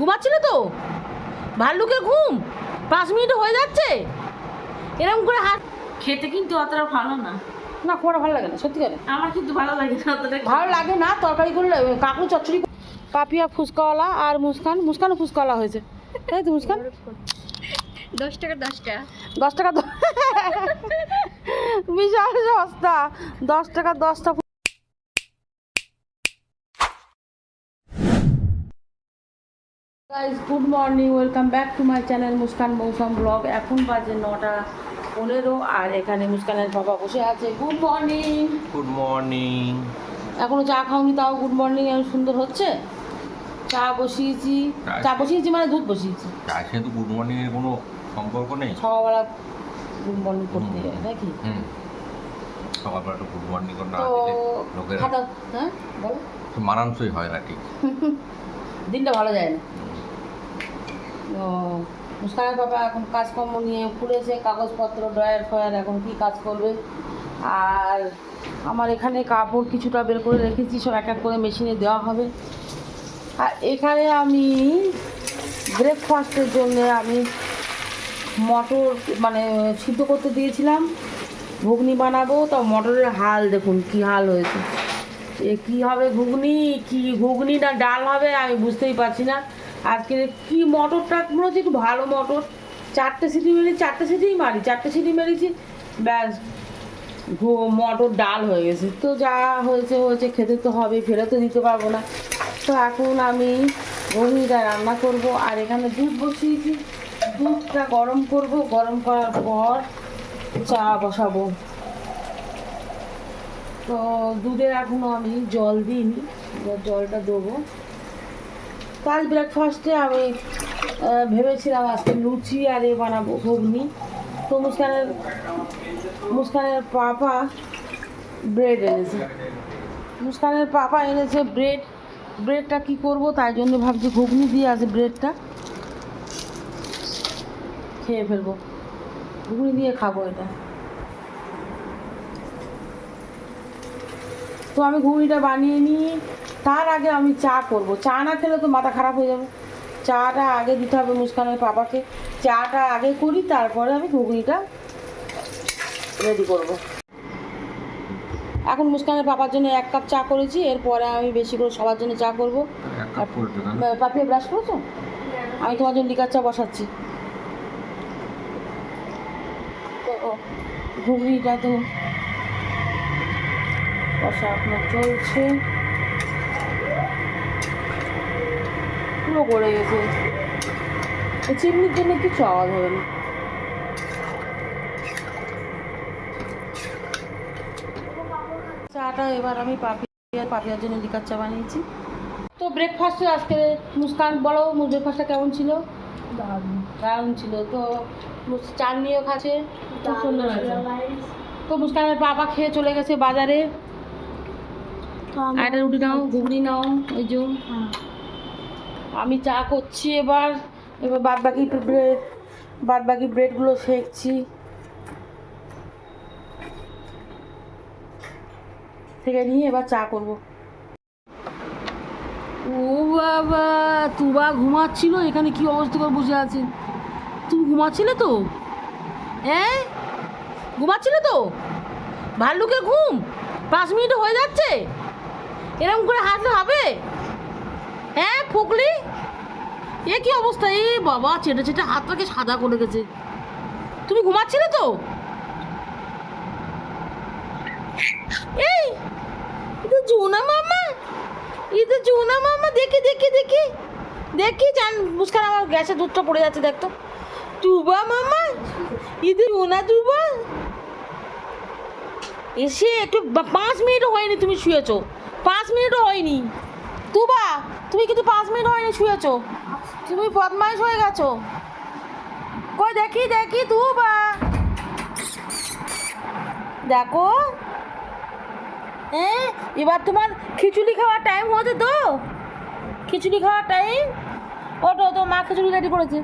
ঘুমাচ্ছিলে তো? ভাল্লুকের ঘুম? পাঁচ মিনিট হয়ে যাচ্ছে? এরকম করে হাত খেতে কিন্তু অতটা ভালো না। না খুব ভালো লাগে না সত্যি করে আমার কিন্তু ভালো লাগে না অতটা ভালো লাগে না তরকারি করলে কাকু চচ্চড়ি পাপিয়া ফুচকাওয়ালা আর মুস্কান। মুস্কানও ফুচকাওয়ালা হয়েছে। তাই তো মুস্কান। দশ টাকা দশটা দশ টাকা বিশাল সস্তা। দশ টাকা দশটা guys good morning welcome back to my channel Muskan Mousum vlog এখন বাজে নটা পনেরো আর এখানে মুস্কানের বাবা বসে আছে। গুড মর্নিং গুড মর্নিং এখনও চা খাওনি তাও গুড মর্নিং এমন সুন্দর হচ্ছে? চা বসিয়েছি। চা বসিয়েছি মানে দুধ বসিয়েছি। তার সাথে তো গুড মর্নিং এর কোনো সম্পর্ক নেই। সকালবেলা গুড মর্নিং করতে যায় নাকি? সকালবেলা একটু গুড মর্নিং করে না তো খাতা হ্যাঁ বলো। মানানসই হয় না ঠিক। দিনটা ভালো যায় না। মুস্কানের বাবা এখন কাজকর্ম নিয়ে খুলেছে কাগজপত্র, ড্রয়ার ফয়ার এখন কি কাজ করবে? আর আমার এখানে কাপড় কিছুটা বের করে রেখেছি, সব এক এক করে মেশিনে দেওয়া হবে। আর এখানে আমি ব্রেকফাস্টের জন্য আমি মটর মানে সিদ্ধ করতে দিয়েছিলাম। ঘুগনি বানাবো, তো মটরের হাল দেখুন কি হাল হয়েছে। এ কী হবে ঘুগনি, কি ঘুগনি না ডাল হবে আমি বুঝতেই পারছি না। আজকে কি মটরটা, মনে হচ্ছে একটু ভালো মটর। চারটে সিটি মেরেছি, চারটে সিটিই মারি, চারটে সিটি মেরেছি। ব্যাস মটর ডাল হয়ে গেছে। তো যা হয়েছে হয়েছে, খেতে তো হবে ফেলে তো দিতে পারব না। তো এখন আমি ঘুগনিটা রান্না করব, আর এখানে দুধ বসিয়েছি। দুধটা গরম করব, গরম করার পর চা বসাবো। তো দুধে এখনও আমি জল দিইনি জলটা দেবো। কাল ব্রেকফাস্টে আমি ভেবেছিলাম আজকে লুচি আর এ বানাবো ঘুগনি। তো মুস্কানের মুস্কানের পাপা ব্রেড এনেছে। মুস্কানের পাপা এনেছে ব্রেড ব্রেডটা কি করব, তাই জন্য ভাবছি ঘুগনি দিয়ে আছে ব্রেডটা খেয়ে ফেলব। ঘুগনি দিয়ে খাব এটা। তো আমি ঘুগনিটা বানিয়ে নিই। তার আগে আমি চা করব। চা না খেলে তো মাথা খারাপ হয়ে যাবে। চাটা আগে দিতে হবে মুস্কানের পাপাকে। চাটা আগে করি তারপরে আমি ঘুগনিটা রেডি করব। এখন মুস্কানের পাপার জন্য এক কাপ চা করেছি এরপরে আমি বেশি করে সবার জন্য চা করব। পাপিয়ে ব্রাশ করেছ? আমি তোমার জন্য লিকার চা বসাচ্ছি। ঘুগনিটা তো বসা আপনার চলছে। পুরো গড়ে গেছে। চিমনির জন্য কিছু আওয়াজ হবে না চাটা এবার আমি পাপিয়ার পাপিয়ার জন্য লিকার চা বানিয়েছি। তো ব্রেকফাস্টে আজকে মুস্কান বলো ব্রেকফাস্টটা কেমন ছিল? দারুণ। ছিল। তো চার নিয়েও খাচ্ছে। খুব সুন্দর আছে তো মুস্কানের বাবা খেয়ে চলে গেছে বাজারে। একটা রুটি নাও ঘুগনি নাও ওই যে। আমি চা করছি এবার এবার বাদ বাকি বাদ বাকি ব্রেডগুলো সেঁকছি। থেকে নিয়ে এবার চা করব। ও বাবা, তুবা ঘুমাচ্ছিল? এখানে কি অবস্থা করে বসে আছে তুমি ঘুমাচ্ছিলে তো? হ্যাঁ? ঘুমাচ্ছিলে তো? ভাল্লুকের ঘুম? পাঁচ মিনিটে হয়ে যাচ্ছে? এরকম করে হাঁটলে হবে? হ্যাঁ ফুকলি এ কি অবস্থা? এই বাবা, চেটে চেটে হাতটাকে সাদা করে গেছে। তুমি ঘুমাচ্ছিলে তো? এই এটা জোনা মামা। এটা জোনা মামা, দেখি দেখি দেখি। দেখি, জান, মুস্কান, আমার গ্যাসে দুধটা পড়ে যাচ্ছে দেখতো তুবা মামা এটা জোনা তুবা এসে একটু পাঁচ মিনিটও হয়নি তুমি শুয়েছো। পাঁচ মিনিটও হয়নি। তুবা তুমি কিন্তু পাঁচ মিনিট হয়নি শুয়েছো। তুমি বদমাইশ হয়ে গেছো। কই, দেখি দেখি তুবা দেখো। হ্যাঁ এবার তোমার খিচুড়ি খাওয়ার টাইম হতে তো। খিচুড়ি খাওয়ার টাইম ওটো তো মা খিচুড়ি রেডি করেছে।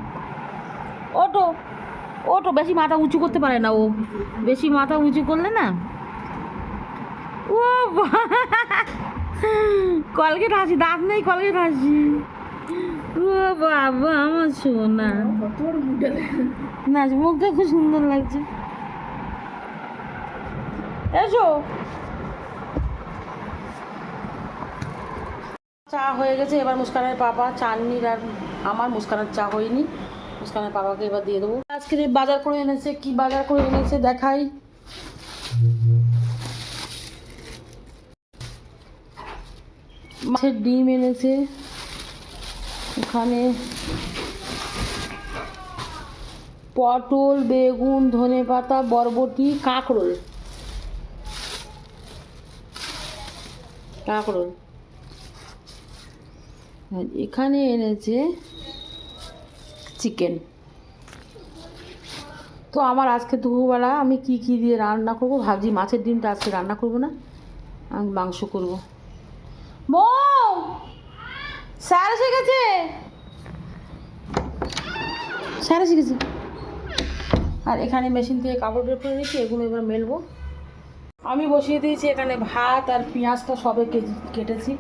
ওটো ওটো বেশি মাথা উঁচু করতে পারে না ও। বেশি মাথা উঁচু করলে না? ও কলগেট হাসি দাঁত নেই কলগেট হাসি ও বাবা, আমার সোনা। না, মুখটা খুব সুন্দর লাগছে। এসো। চা হয়ে গেছে, এবার মুস্কানের পাপা চাননির আর আমার মুস্কানের চা হয়নি। মুস্কানের পাপাকে এবার দিয়ে দেবো। আজকে বাজার করে এনেছে, কি বাজার করে এনেছে দেখাই। মাছের ডিম এনেছে। এখানে পটল, বেগুন, ধনে পাতা, বরবটি, কাঁকরোল। কাঁকরোল। এখানে এনেছে চিকেন। তো আমার আজকে দুপুরবেলা আমি কি কি দিয়ে রান্না করব ভাবছি, মাছের ডিমটা আজকে রান্না করব না, আমি মাংস করব। মৌ, স্যার এসে গেছে? স্যার এসে গেছে। আর এখানে মেশিন থেকে কাপড় বের করে রেখে এগুলো এবার মেলবো। আমি বসিয়ে দিয়েছি এখানে ভাত আর পেঁয়াজটা সবে কেটেছি।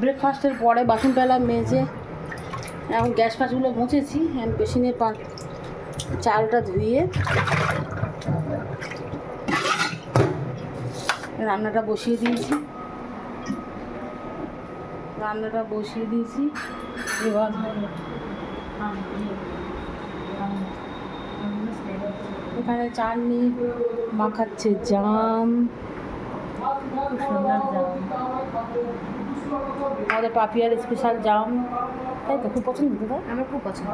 ব্রেকফাস্টের পরে বাসন পেলা মেজে এখন গ্যাস ফাসগুলো মুছেছি মেশিনে পা, চালটা ধুয়ে রান্নাটা বসিয়ে দিয়েছি। রান্নাটা বসিয়ে দিয়েছি। এবার এখানে চাটনি মাখাচ্ছে জাম খুব সুন্দর জাম। আমাদের পাপিয়ার স্পেশাল জাম। তাই তো খুব পছন্দ তো তাই? আমার খুব পছন্দ।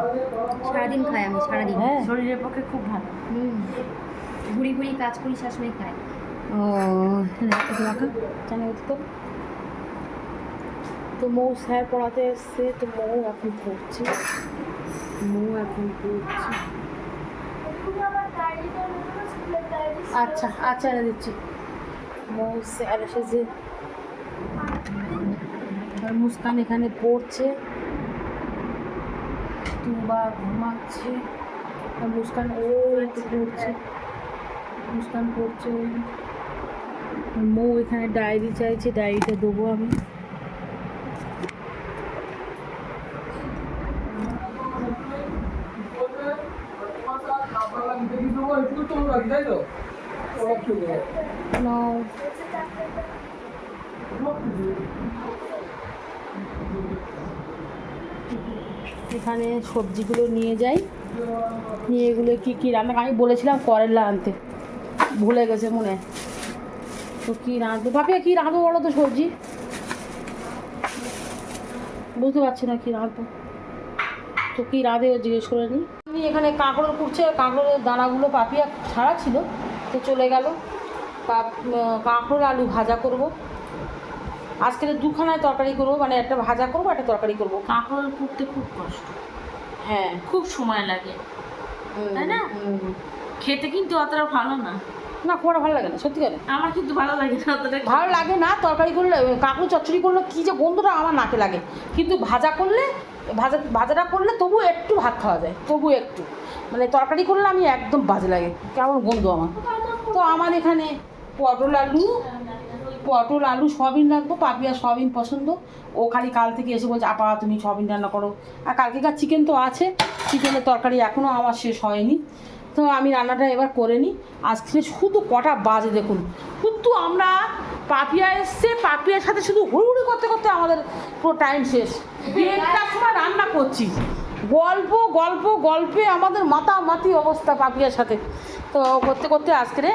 সারাদিন খাই আমি সারাদিন। হ্যাঁ। শরীরের পক্ষে খুব ভালো। হুম। ঘুরি ঘুরি কাজ করি শাশুড়ি খাই ও মাখা জানো তো তো মৌ স্যার পড়াতে এসছে, তো মৌ এখন পড়ছে। মৌ এখন পড়ছে। আচ্ছা আচ্ছা এনে দিচ্ছি। মৌ স্যার এসেছে। মুস্কান এখানে পড়ছে। তুবা ঘুমাচ্ছে। আর মুস্কান ওই তো পড়ছে। মুস্কান পড়ছে। মৌ এখানে ডায়েরি চাইছে, ডায়েরিটা দেবো আমি। নাও এখানে সবজিগুলো নিয়ে যাই। নিয়ে এগুলো কী কী রান্না? আমি বলেছিলাম করলা আনতে। ভুলে গেছে মনে। তো কী রাঁধবো? বাপিয়া কী রাঁধবো বলো তো সবজি? বুঝতে পারছি না কী রাঁধবো। তো কী রাঁধে জিজ্ঞেস করে নিই আমি এখানে কাঁকড়ো করছে কাঁকড়োর দানাগুলো পাপিয়া ছাড়া ছিল। তো চলে গেল। কাঁকড়োর আলু ভাজা করব। আজকে দুখানায় তরকারি করব মানে একটা ভাজা করব একটা তরকারি করব। কাঁকরোল করতে খুব কষ্ট। হ্যাঁ। খুব সময় লাগে। তাই না? খেতে কিন্তু অতটা ভালো না। না খুব ভালো লাগে না সত্যি করে আমার কিন্তু ভালো লাগে না অতটা ভালো লাগে না তরকারি করলে কাকু চচ্চড়ি করলে কী যে গন্ধটা আমার নাকে লাগে। কিন্তু ভাজা করলে ভাজা, ভাজাটা করলে তবু একটু ভাত খাওয়া যায়, তবু একটু। মানে তরকারি করলে আমি একদম বাজে লাগে, কেমন গন্ধ আমার। তো আমার এখানে পটল আলু পটল আলু সয়াবিন রাখব, পাপিয়া সয়াবিন পছন্দ। ও খালি কাল থেকে এসে বলছে, আপা, তুমি সয়াবিন রান্না করো। আর কালকেকার চিকেন তো আছে চিকেনের তরকারি এখনও আমার শেষ হয়নি। তো আমি রান্নাটা এবার করে নিই। আজকে শুধু কটা বাজে দেখুন। শুধু আমরা পাপিয়া এসছে, পাপিয়ার সাথে শুধু করতে করতে আমাদের পুরো টাইম শেষ। দেড়টার সময় রান্না করছি। গল্প গল্প গল্পে আমাদের মাতামাতি অবস্থা পাপিয়ার সাথে। তো করতে করতে আজকে রে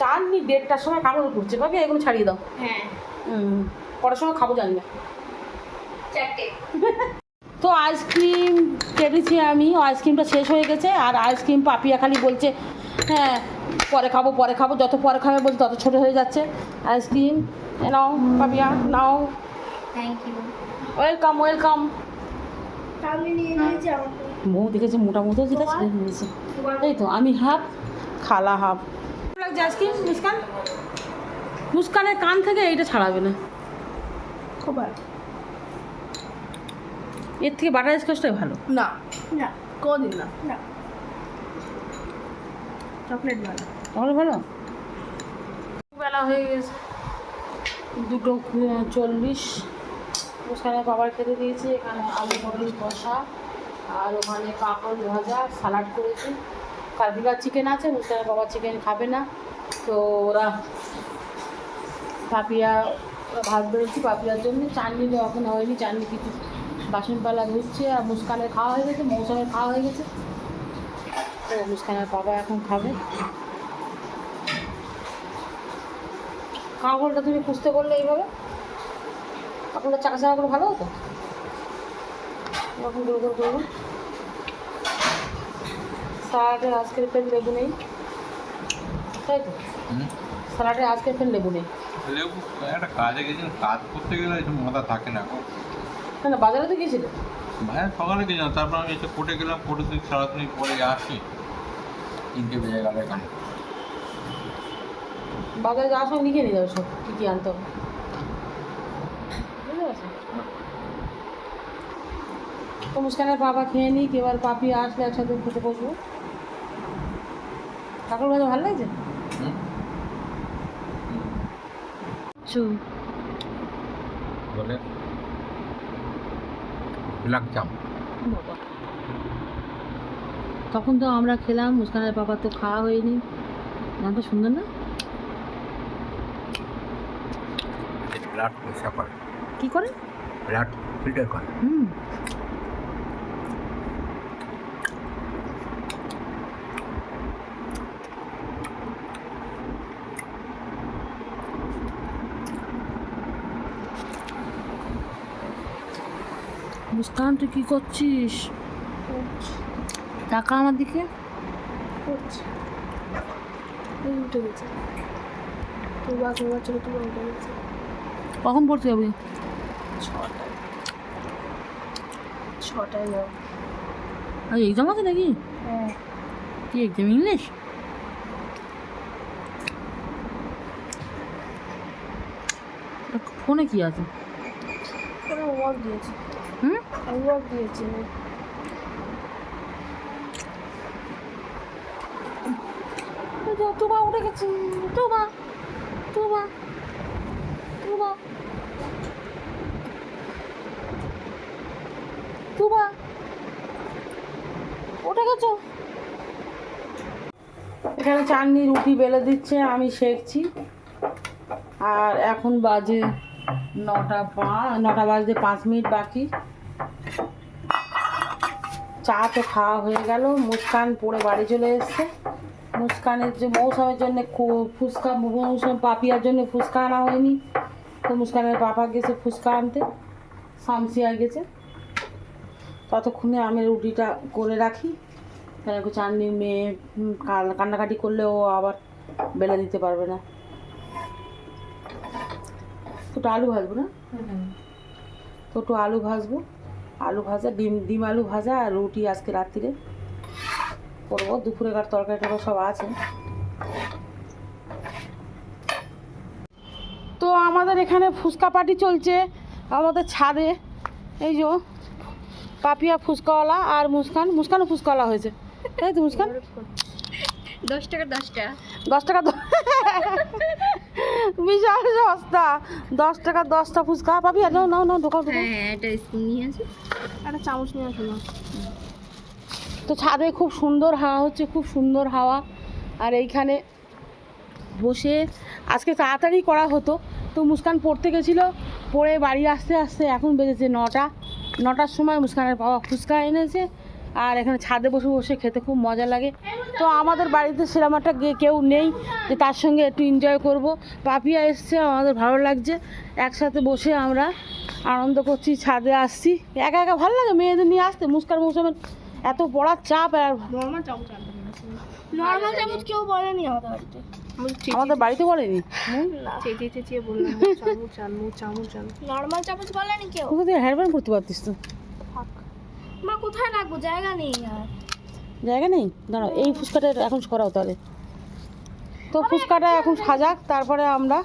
চাননি দেড়টার সময় কামড় করছে পাপিয়া এগুলো ছাড়িয়ে দাও। হ্যাঁ। কটার সময় খাব জানি না। তো আইসক্রিম কেটেছি আমি। আইসক্রিমটা শেষ হয়ে গেছে। আর আইসক্রিম পাপিয়া খালি বলছে হ্যাঁ পরে খাব পরে খাব। যত পরে খাবে বলছে তত ছোটো হয়ে যাচ্ছে। আইসক্রিম নাও পাপিয়া নাও। Thank you welcome welcome Mou দেখেছি মোটা মতো যেটা ছেড়ে নিয়েছে। এই তো আমি হাফ খালা হাফ লাগছে আইসক্রিম মুস্কান? মুস্কানের কান থেকে এইটা ছাড়াবে না। খুব ভালো এর থেকে বাটার স্কচটাই ভালো। না। না। কোনদিন না। না। চকলেট ভালো। তাহলে ভালো। বেলা হয়ে গেছে। দুটো চল্লিশ। মুস্কানের বাবার খেতে দিয়েছি এখানে আলু পটল কষা আর ওখানে পাঁপড় ভাজা সালাড করেছি। কালকেকার চিকেন আছে মুস্কানের বাবা চিকেন খাবে না। তো ওরা পাপিয়া ওরা ভাত বেড়েছি পাপিয়ার জন্য। চাটনি এখন হয়নি চাটনি কিছু বাসনপালা ধুচ্ছে আর মুস্কানের খাওয়া হয়ে গেছে মৌসুমের খাওয়া হয়ে গেছে। তো মুস্কানের বাবা এখন খাবে। কাঁকড়টা তুমি খুঁজতে করলে এইভাবে। কাঁকড়টা চাকা চাকা করে ভালো হতো? এরকম করে করে করব। স্যালাডে আজকের ফের লেবু নেই। তাই তো? স্যালাডে আজকের ফের লেবু নেই। লেবু? একটা কাজে গেছিলাম কাজ করতে গেলে একটু মাথা থাকে না না না বাজারে তো গিয়েছিলে ভাই সকালে গেছিলাম তারপর আমি এসে কোর্টে গেলাম কোর্টে সারাদিন পরে আসি। তিনটে বেজে গেল এখানে। বাজারে যাওয়ার সময় লিখে নিয়ে যাবে সব কী কী আনতে হবে। তো মুস্কানের বাবা খেয়ে নিক এবার পাপি আসলে একসাথে খেতে বসবো। কাকুর ভাজা ভালো লাগছে? চু বলে ব্ল্যাক জাম। বাবা। তখন তো আমরা খেলাম মুস্কানের বাবা তো খাওয়া হয়নি। নামটা সুন্দর না? ব্লাড পরিষ্কার করে। কি করে? ব্লাড ফিল্টার করে। হুম। মুস্কান তুই কি করছিস? টাকা আমার দিকে। কখন পড়তে যাবি? ছটায়। যাও এক্সাম আছে নাকি? হ্যাঁ। কি এক্সাম ইংলিশ ফোনে কি আছে? ওরা ওয়ার্ক দিয়েছে। হুম? ওয়ার্ক দিয়েছি। তুবা উঠে গেছি তুবা তুবা তুবা তুবা উঠে গেছো এখানে চাটনি রুটি বেলে দিচ্ছে, আমি শেখছি। আর এখন বাজে নটা পা, নটা বাজতে পাঁচ মিনিট বাকি। চা তো খাওয়া হয়ে গেল, মুস্কান পড়ে বাড়ি চলে এসছে। মুস্কানের যে মৌসুমের জন্য ফুচকা, মৌসুম পাপিয়ার জন্য ফুচকা আনা হয়নি। তো মুস্কানের পাপা গেছে ফুচকা আনতে শামসিয়া গেছে। ততক্ষণে আমি রুটিটা করে রাখি। কেন কি চাটনি মেয়ে কান্নাকাটি করলে ও আবার বেলে দিতে পারবে না। দুটো আলু ভাজবো না? তো একটু আলু ভাজবো। আলু ভাজা, ডিম ডিম আলু ভাজা আর রুটি আজকে রাত্রিরে। করব দুপুরেকার তরকারি টরকারি সব আছে। তো আমাদের এখানে ফুচকা পার্টি চলছে আমাদের ছাদে এই যে পাপিয়া ফুচকাওয়ালা আর মুস্কান। মুস্কানও ফুচকাওয়ালা হয়েছে। তাই তো মুস্কান? দশ টাকা দশটা দশ টাকা বিশাল সস্তা দশ টাকা দশটা ফুচকা। পাপিয়া নাও নাও নাও ঢোকাও ঢোকাও হ্যাঁ একটা স্পুন নিয়ে আসো। একটা চামচ নিয়ে আসো না তো ছাদে খুব সুন্দর হাওয়া হচ্ছে, খুব সুন্দর হাওয়া। আর এইখানে বসে আজকে তাড়াতাড়ি করা হতো, তো মুস্কান পড়তে গেছিল, পড়ে বাড়ি আসতে আসতে এখন বেজেছে নটা। নটার সময় মুস্কানের বাবা ফুচকা এনেছে, আর এখানে ছাদে বসে বসে খেতে খুব মজা লাগে। তো আমাদের বাড়িতে সেরকম একটা কেউ নেই, যে তার সঙ্গে একটু এনজয় করব। পাপিয়া এসছে, আমাদের ভালো লাগছে। একসাথে বসে আমরা আনন্দ করছি, ছাদে আসছি। একা একা ভালো লাগে মেয়েদের নিয়ে আসতে? মুস্কান মৌসুমের এত পড়ার চাপ আর নর্মাল চামচ নর্মাল চামচ কেউ বলেনি আমাদের বাড়িতে। আমাদের বাড়িতে বলেনি? চেঁচিয়ে চেঁচিয়ে বললাম চামচ আনব চামচ আনব নর্মাল চামচ বলেনি কেউ? কোথা থেকে হেয়ার ব্যান্ড করতে পারতিস তো? মা কোথায় রাখব? জায়গা নেই আর। জায়গা নেই? দাঁড়াও এই ফুচকাটা এখন সরাও তাহলে। তো ফুচকাটা এখন সাজাক তারপরে আমরা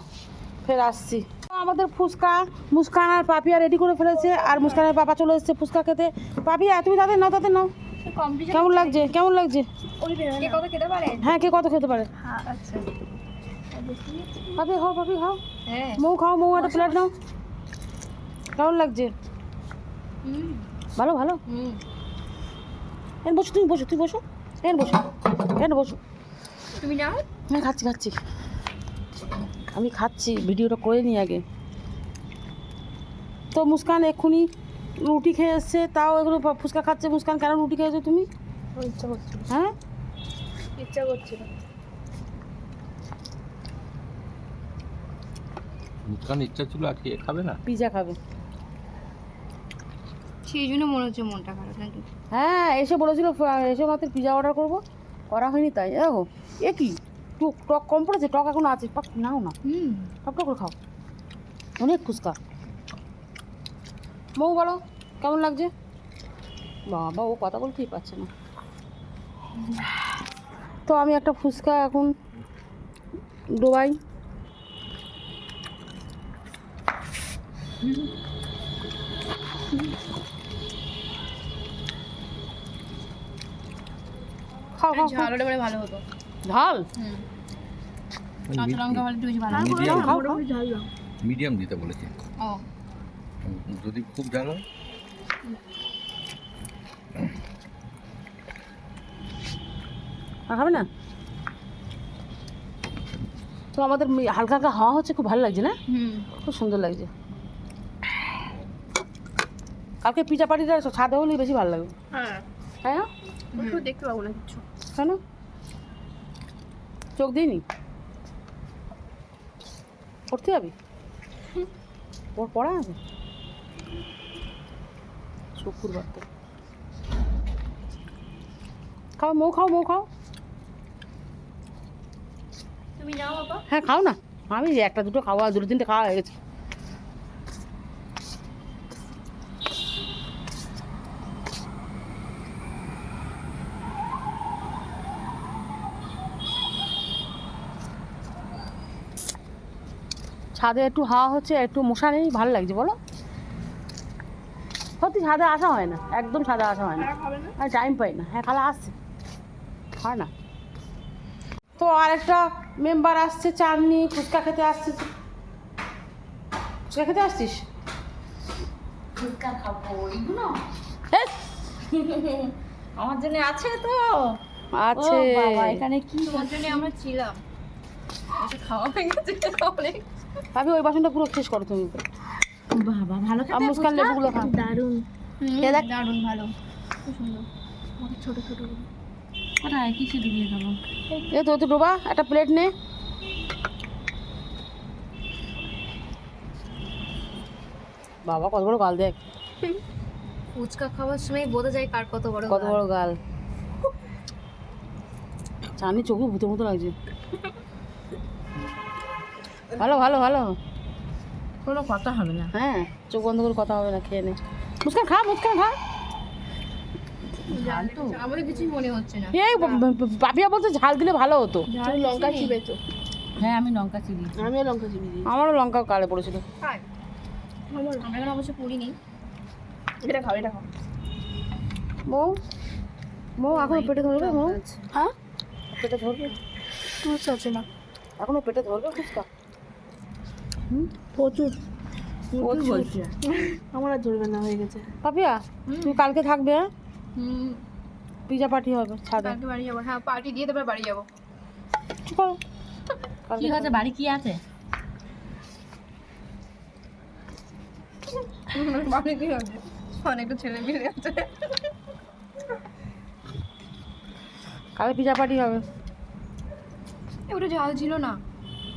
ফের আসছি। তো আমাদের ফুচকা মুস্কান আর পাপিয়া রেডি করে ফেলেছে আর মুস্কানের পাপা চলে এসেছে ফুচকা খেতে। পাপিয়া তুমি তাদের নাও তাদের নাও। কেমন লাগছে? কেমন লাগছে? কে কত খেতে পারে? হ্যাঁ কে কত খেতে পারে? হ্যাঁ আচ্ছা। পাপি খাও পাপি খাও। হ্যাঁ। মৌ খাও মৌ একটা প্লেট নাও। কেমন লাগছে? ভালো ভালো? এন বসো তুমি বসো তুমি বসো। এন বসো। এন বসো। তুমি নাও। আমি খাচ্ছি খাচ্ছি। আমি খাচ্ছি ভিডিওটা করে নিই আগে। তো মুস্কান এক্ষুনি রুটি খেয়ে এসছে তাও এগুলো ফ- ফুচকা খাচ্ছে মুস্কান কেন রুটি খেয়েছো তুমি? ইচ্ছা করছিল। হ্যাঁ? ইচ্ছা করছিল। মুস্কান ইচ্ছা ছিল আজকে খাবে না? পিজা খাবে। সেই জন্য মনে হচ্ছে মনটা খারাপ নাকি? হ্যাঁ এসে বলেছিল এসে মাত্র পিজা অর্ডার করব। করা হয়নি তাই দেখো এ কি? টক টক কম পড়েছে টক এখন আছে। পাক নাও না। হুম। টক টক করে খাও। অনেক ফুচকা। বউ বলো কেমন লাগছে? বাবা ও কথা বলতেই পারছে না। তো আমি একটা ফুচকা এখন ডোবাই। খাও খাও খাও। ঝাল হলে পরে ভালো হতো। ঝাল? হুম। কাঁচা লঙ্কা হলে একটু ভালো খাও। মিডিয়াম? দিতে বলেছে ও। যদি খুব হয় খাবে না? তো আমাদের হালকা হালকা হাওয়া হচ্ছে খুব ভালো লাগছে না? হুম। খুব সুন্দর লাগছে। কালকে পিজা পাটিটা ছাদে হলেই বেশি ভালো লাগবে। হ্যাঁ। দেখতে পাবো না কিছু। কেন? চোখ দিইনি? পড়তে যাবি? ওর পড়া আছে? শুক্রবার তো খাও মৌ খাও মৌ খাও। তুমি নাও বাবা হ্যাঁ খাও না। আমি একটা দুটো খাওয়া দুটো তিনটে খাওয়া হয়ে গেছে। ছাদে একটু হাওয়া হচ্ছে একটু মশা নেই ভালো লাগছে বলো। সত্যি ছাদে আসা হয় না একদম ছাদে আসা হয় না। আর টাইম পাই না। হ্যাঁ খালা আসছে। হয় না। তো আরেকটা মেম্বার আসছে চাননি ফুচকা খেতে আসছে। ফুচকা খেতে আসছিস? ফুচকা খাব এইগুলো আমার জন্য আছে তো। আছে। এখানে কি তোমার জন্য আমরা ছিলাম? খাওয়া হয়ে গেছে অনেক। ভাবি ওই বাসনটা পুরো শেষ করো তুমি। বাবা ভালো মুস্কান লেবুগুলো খা খেয়ে দেখ। দারুণ ভালো। ছোট ছোট কোথায়? কি দিয়ে খাব? এ তো তো ডোবা একটা প্লেট নে। বাবা কত বড় গাল দেখ। ফুচকা খাওয়ার সময় বোঝা যায় কার কত বড় কত বড় গাল। চানি চোখে ভূতের মতো লাগছে। ভালো ভালো ভালো। কোনো কথা হবে না। হ্যাঁ চোখ বন্ধ করে কথা হবে না খেয়ে নে। মুস্কান খা মুস্কান খা। ঝাল আমাদের কিছুই মনে হচ্ছে না। এই পাপিয়া ঝাল দিলে ভালো হতো। লঙ্কা চিবেছো হ্যাঁ আমি লঙ্কা চিনি আমিও লঙ্কা চিবি আমারও লঙ্কা কালে পড়েছিল। আমরা এখন অবশ্য পড়িনি। এটা খাও এটা খাও। বউ? বউ এখনও পেটে ধরবে বউ? হ্যাঁ? পেটে ধরবে? আচ্ছা না এখনও পেটে ধরবে ফুচকা? প্রচুর। আমার আর না হয়ে গেছে। পাপিয়া তুমি কালকে থাকবে হ্যাঁ? হুম। পিজা পার্টি হবে ছাদে। কালকে বাড়ি যাব। হ্যাঁ পার্টি দিয়ে তারপর বাড়ি যাব। বাড়ি কি আছে? বাড়ি কি আছে অনেকটা ছেলে আছে। কালকে পিজা পার্টি হবে। ওটা ঝাল ছিল না।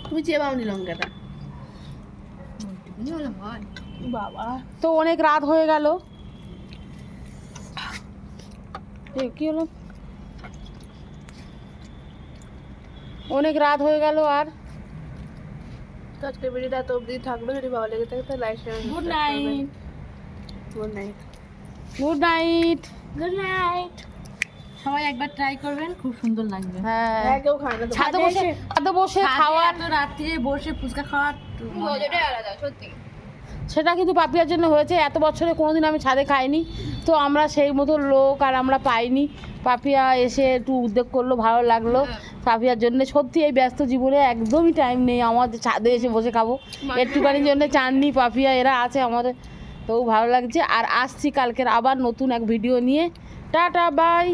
তুমি চেয়ে পাওনি লঙ্কাটা। বাবা তো অনেক রাত হয়ে গেল। কি হলো? অনেক রাত হয়ে গেল আর। তো আজকের ভিডিওটা এত অবধি থাকল যদি ভালো লেগে থাকে তাহলে like share good night good night good night good night সবাই একবার ট্রাই করবেন খুব সুন্দর লাগবে। হ্যাঁ। হ্যাঁ কেউ খায় না ছাদে বসে ছাদে বসে খাওয়া রাত্রিরে বসে ফুচকা খাওয়ার মজাটাই আলাদা সত্যি। সেটা কিন্তু পাপিয়ার জন্য হয়েছে এত বছরে কোনোদিন আমি ছাদে খাইনি। তো আমরা সেই মতো লোক আর আমরা পাইনি। পাপিয়া এসে একটু উদ্যোগ করল ভালো লাগল হ্যাঁ। পাপিয়ার জন্য। সত্যি এই ব্যস্ত জীবনে একদমই টাইম নেই আমাদের ছাদে এসে বসে খাব। একটুখানির জন্য চাননি পাপিয়া এরা আছে আমাদের। তো ভালো লাগছে। আর আসছি কালকের আবার নতুন এক ভিডিও নিয়ে। Tata bye